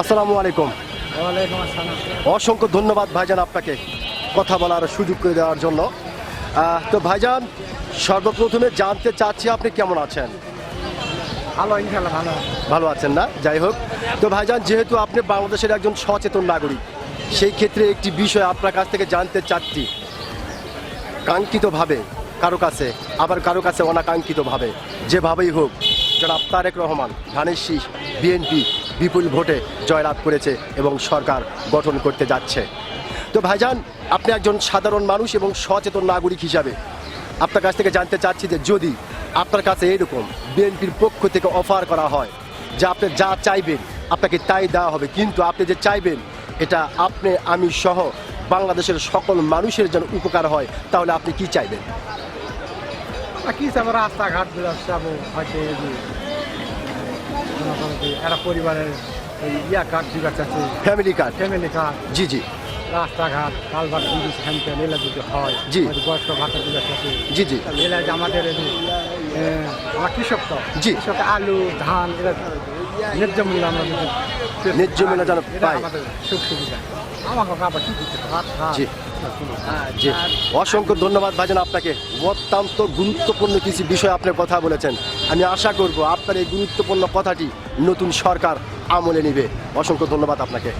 আসসালামু আলাইকুম। অসংখ্য ধন্যবাদ ভাইজান আপনাকে কথা বলার সুযোগ করে দেওয়ার জন্য। তো ভাইজান সর্বপ্রথমে জানতে চাচ্ছি আপনি কেমন আছেন? ভালো ইনশাল্লাহ ভালো ভালো আছেন না? যাই হোক তো ভাইজান যেহেতু আপনি বাংলাদেশের একজন সচেতন নাগরিক সেই ক্ষেত্রে একটি বিষয় আপনার কাছ থেকে জানতে চাচ্ছি। কাঙ্ক্ষিতভাবে কারও কাছে আবার কারও কাছে অনাকাঙ্ক্ষিতভাবে যেভাবেই হোক জনাব তারেক রহমান ধানের শীষ বিএনপি বিপুল ভোটে জয়লাভ করেছে এবং সরকার গঠন করতে যাচ্ছে। তো ভাইজান, আপনি একজন সাধারণ মানুষ এবং সচেতন নাগরিক হিসাবে আপনার কাছ থেকে জানতে চাচ্ছি যে যদি আপনার কাছে এরকম বিএনপির পক্ষ থেকে অফার করা হয় যে আপনি যা চাইবেন আপনাকে তাই দেওয়া হবে, কিন্তু আপনি যে চাইবেন এটা আপনি, আমি সহ বাংলাদেশের সকল মানুষের যেন উপকার হয়, তাহলে আপনি কি চাইবেন? কি যাব রাস্তাঘাট যাব হয়তো মনে করো যে এরা পরিবারের এই ইয়া কার্ড দিবার চাচ্ছে ফ্যামিলি কার্ড ফ্যামিলি কার্ড জি জি। রাস্তাঘাট কালভার ব্রিজ হ্যান্ডেল এলা যদি হয় জি। বয়স্ক ভাতা দিবার চাচ্ছে জি জি। এলা আমাদের কৃষক তো। জি। কৃষক আলু ধান এরা ন্যায্য মূল্য আমরা ন্যায্য মূল্য যেন পাই। সুখ সুবিধা। আমাকে আবার কি দিতে। জি। অসংখ্য ধন্যবাদ ভাইজান আপনাকে। অত্যন্ত গুরুত্বপূর্ণ কিছু বিষয় আপনার কথা বলেছেন। আমি আশা করব আপনার এই গুরুত্বপূর্ণ কথাটি নতুন সরকার আমলে নিবে। অসংখ্য ধন্যবাদ আপনাকে।